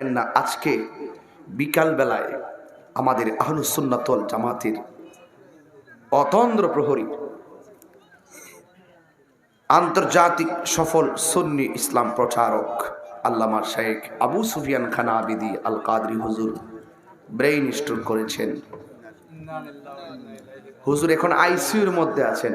না, আজকে বিকাল বেলায় আমাদের আহলুসুন্নাতল জামাতের অতন্দ্র প্রহরী আন্তর্জাতিক সফল সুন্নি ইসলাম প্রচারক আল্লামা শেখ আবু সুফিয়ান খান আবিদি আল কাদরি হুজুর ব্রেইন স্ট্রোক করেছেন। হুজুর এখন আইসিইউর মধ্যে আছেন।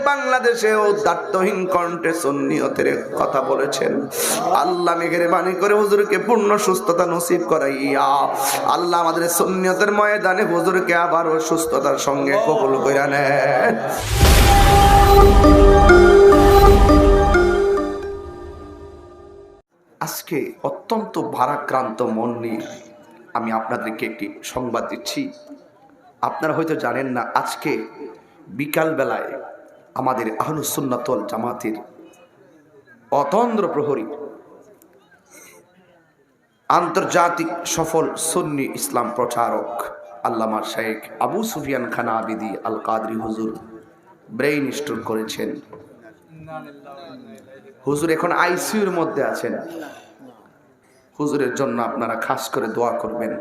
বাংলাদেশে ও দার্থহীন কণ্ঠে সন্নিয়তের কথা বলেছেন। আল্লাহ মেঘের বাণী করে হুজুরকে পূর্ণ সুস্থতা নসিব করাইয়া, আল্লাহ আমাদের সন্নিয়তের ময়দানে হুজুরকে আবারও সুস্থতার সঙ্গে কবুল করে আজকে অত্যন্ত ভারাক্রান্ত মন নিয়ে আমি আপনাদেরকে একটি সংবাদ দিচ্ছি। আপনারা হয়তো জানেন না, আজকে বিকাল বেলায় আমাদের আহলুসুন্নাতল জামাতের অতন্দ্র প্রহরী, আন্তর্জাতিক সফল সুন্নি ইসলাম প্রচারক আল্লামা শেখ আবু সুফিয়ান খান আবিদি আল কাদরি হুজুর ব্রেইন স্ট্রোক করেছেন। হুজুর এখন আইসিইউর মধ্যে আছেন। হুজুরের জন্য আপনারা খাস করে দোয়া করবেন।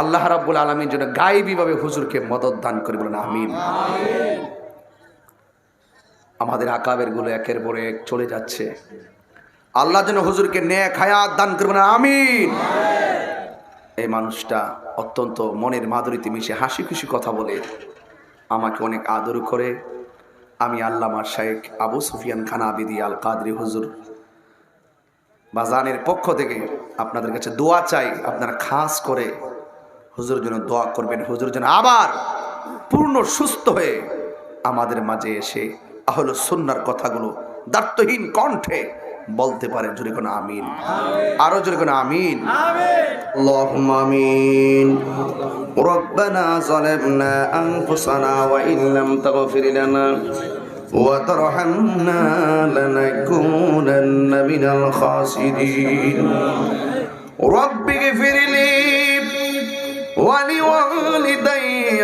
আল্লাহ রাব্বুল আলমীর জন্য গায়েবীভাবে হুজুরকে মদত দান করে বলেন, আমিন। আমাদের আকাবেরগুলো একের পর এক চলে যাচ্ছে। আল্লাহ যেন হুজুরকে ন্যাক হায়াত দান করবেন আমিন। এই মানুষটা অত্যন্ত মনের মাধুরীতে মিশে হাসি খুশি কথা বলে আমাকে অনেক আদর করে। আমি আল্লামা শেখ আবু সুফিয়ান খান আবিদি আল কাদরি হুজুর বাজানের পক্ষ থেকে আপনাদের কাছে দোয়া চাই, আপনারা খাস করে হুজুর যেন দোয়া করবেন হুজুর যেন আবার পূর্ণ সুস্থ হয়ে আমাদের মাঝে এসে আহল সুন্নার কথাগুলো দার্থহীন কণ্ঠে বলতে পারে জোরে কোনো আমিন আরো জোরে কোনো আমিন اللهم آمين ربنا ظلمنا أنفسنا وإن لم تغفر لنا وترحمنا لنكونن من الخاسرين رب اغفر لي ولوالدي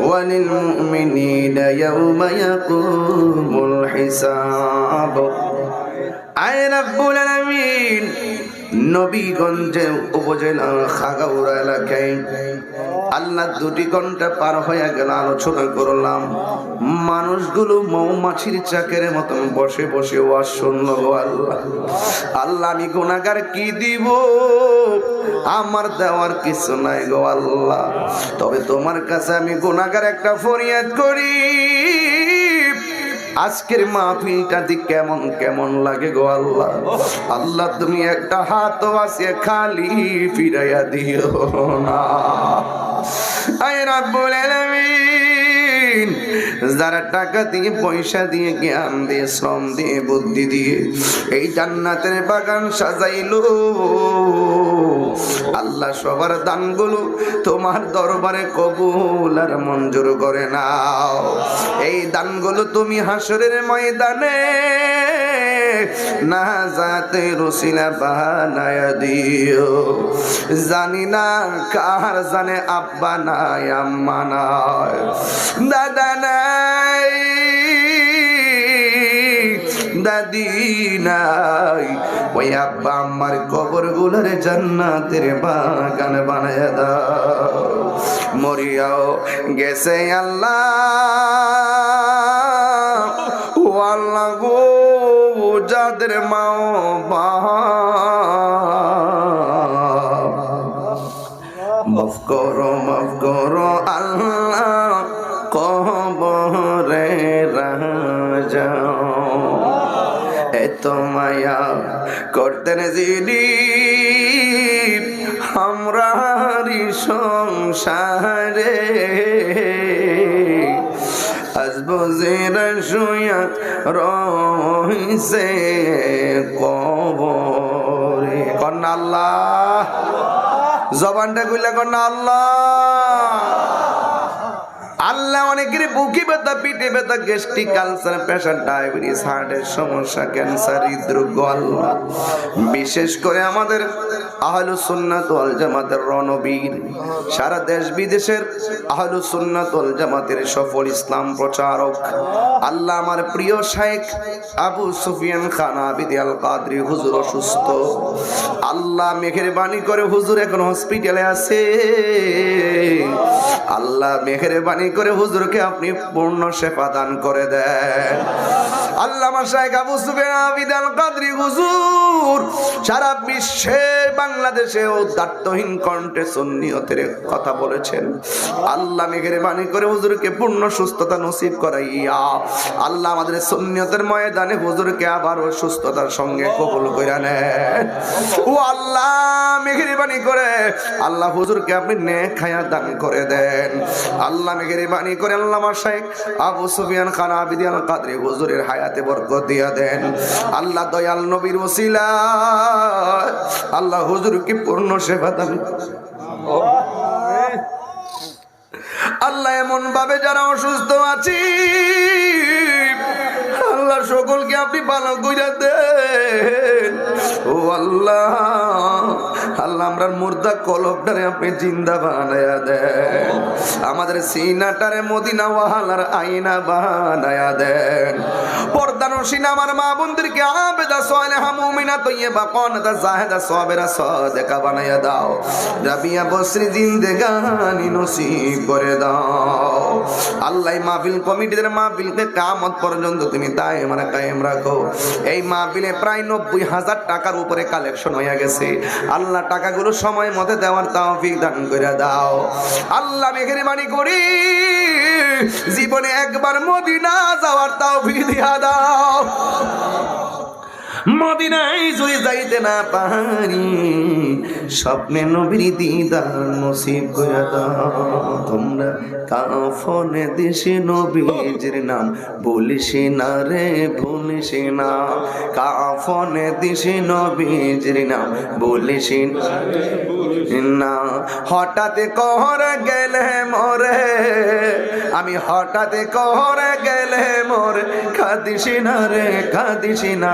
وللمؤمنين يوم يقوم الحساب আয় রাব্বুল আলামিন নবীগঞ্জে উপজেলার খাগাউড়া এলাকায় আল্লাহ দুটি ঘণ্টা পার হয়ে গেল, আলোচনা করলাম। মানুষগুলো মৌমাছির চাকের মতন বসে বসে ওয়াজ শুনলো আল্লাহ। আল্লাহ আমি গুণাগার কি দিব? আমার দেওয়ার কিছু নাই গো আল্লাহ। তবে তোমার কাছে আমি গুণাগার একটা ফরিয়াদ করি। আজকের মাহফিলটা দি কেমন কেমন লাগে গো আল্লাহ। আল্লাহ তুমি একটা হাত আছে খালি ফিরাইয়া দিও না। আয় রাব্বুল যারা টাকা দিয়ে, পয়সা দিয়ে, জ্ঞান দিয়ে, শ্রম দিয়ে, বুদ্ধি দিয়ে এই জান্নাতের বাগান সাজাইলো। আল্লাহ সবার দানগুলো তোমার দরবারে কবুল আর মঞ্জুর করে নাও। এই দানগুলো তুমি হাসরের ময়দানে না যাতে রসিলা বানায় দিও। জানি না কার জানে আব্বা নাই, আম্মা নাই, দাদা নাই, দাদি নাই ওই আব্বা আম্মার কবরগুলোর জান্নাতের বাগান বানায় দাও। মরিয়াও গেছে আল্লাহ। ও আল্লাহ গো, যাদের মাও মাফ করো মাফ করো, আল্লাহ কবরে রাজা। মায়া করতেন যিনি আমরারি সংসারে। রইছে কবরে। কন্যা আল্লাহ। জবানটা কইলা কন্যা আল্লাহ। আল্লাহ অনেকের বুকি ব্যথা, পিঠে ব্যথা, গ্যাস্ট্রিক কালচার প্রেশার ডায়াবেটিস, হার্টের সমস্যা, ক্যান্সার, হৃদরোগ বিশেষ করে আমাদের আহলু সুন্নাত ওয়াল জামাতের রণবীর। সারা দেশ বিদেশের আহলু সুন্নাত ওয়াল জামাতের সফল ইসলাম প্রচারক। আল্লাহ আমার প্রিয় শাইখ আবু সুফিয়ান খান আবিদ আল কাদরি, হুজুর অসুস্থ। আল্লাহ মেঘের বাণী করে হুজুর এখন হসপিটালে আছে। আল্লাহ মেঘের বাণী করে হুজুরকে আপনি পূর্ণ সেবা দান করে দেন। আল্লাহ শাইখ আবু সুফিয়ান আবিদ কাদরি হুজুর সারা বিশ্বে বাংলাদেশে ও দার্থহীন কণ্ঠে সন্নিয়তের কথা বলেছেন। আল্লাহ মেঘের বাণী করে হুজুরকে পূর্ণ সুস্থতা নসিব করাইয়া, আল্লাহ আমাদের সন্নিয়তের ময়দানে হুজুরকে আবারও সুস্থতার সঙ্গে কবুল করে নেন। ও আল্লাহ মেঘের বাণী করে, আল্লাহ হুজুরকে আপনি নে খায়া দান করে দেন। আল্লাহ মেঘের বাণী করে আল্লাহ শাইখ আবু সুফিয়ান খান আবিদিয়ান কাদরি হুজুরের হায়াতে বরকত দিয়া দেন। আল্লাহ দয়াল নবীর ওসিলা আল্লাহ হুজুরকে পূর্ণ সেবা দান আল্লাহ এমন ভাবে যারা অসুস্থ আছি, আল্লাহ সকলকে আপনি ভালো কইরা দেন। ও আল্লাহ। আল্লাহ আমরা মুর্দা কলবটারে আপনি জিন্দা বানায়া দেন। আমাদের সিনাটারে মদিনা ওয়াহালার আইনা বানায়া দেন। পর্দানসীন আমার মা বোনদেরকে আবেদা জাহেদা, সাবেরা, সাদেকা বানায়া দাও। রাবিয়া বসরি জিন্দেগানি নসিব করে দাও। আল্লাহ মাহফিল কমিটিদের মাহফিলকে কামত পর্যন্ত তুমি তাই মানে কায়েম রাখো। এই মাহফিলে প্রায় নব্বই হাজার টাকার উপরে কালেকশন হয়ে গেছে। আল্লাহ টাকাগুলো সময় মতে দেওয়ার তাওফিক দান করে দাও। আল্লাহ মেঘের মানি করি, জীবনে একবার মদিনা যাওয়ার তাওফিক দিয়া দাও। মদিনায় যদি যাইতে না পারি। স্বপ্নে নবীর দিদার নসিব করে তোমরা কাফনে দেশে নবীজির নাম বলিস না রে, ভুলিস না। কাফনে দেশে নবীজির নাম বলিস না। হঠাৎ কহর গেলে মরে, আমি হঠাৎ কহর গেলে মরে। খাদিস না রে খাদিস না।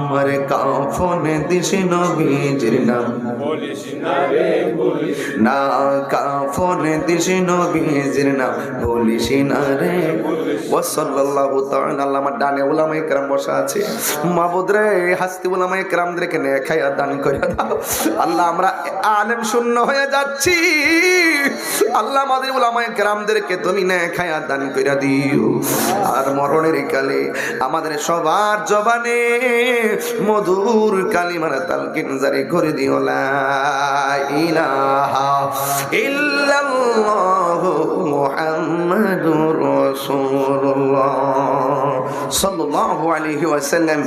আমার কাফনে দিস নবীজির নাম। না কাফনে দিস নবীজির নাম। বলিস না রে। তাআলা আমার ডানে উলামা ইকরাম বসা আছে। হাসতি উলামা ইকরামদেরকে নে খায়া দান করে দাও। আল্লাহ আমরা আলেম শূন্য হয়ে যাচ্ছি। আল্লাহ আমাদের উলামা ইকরামদেরকে তুমি নে খায়া দান করে দিও। আর মরণের কালে আমাদের সবার জবানে মধুর কালিমার তালকিন জারি করে দিও সাল্লাল্লাহু আলাইহি ওয়াসাল্লাম।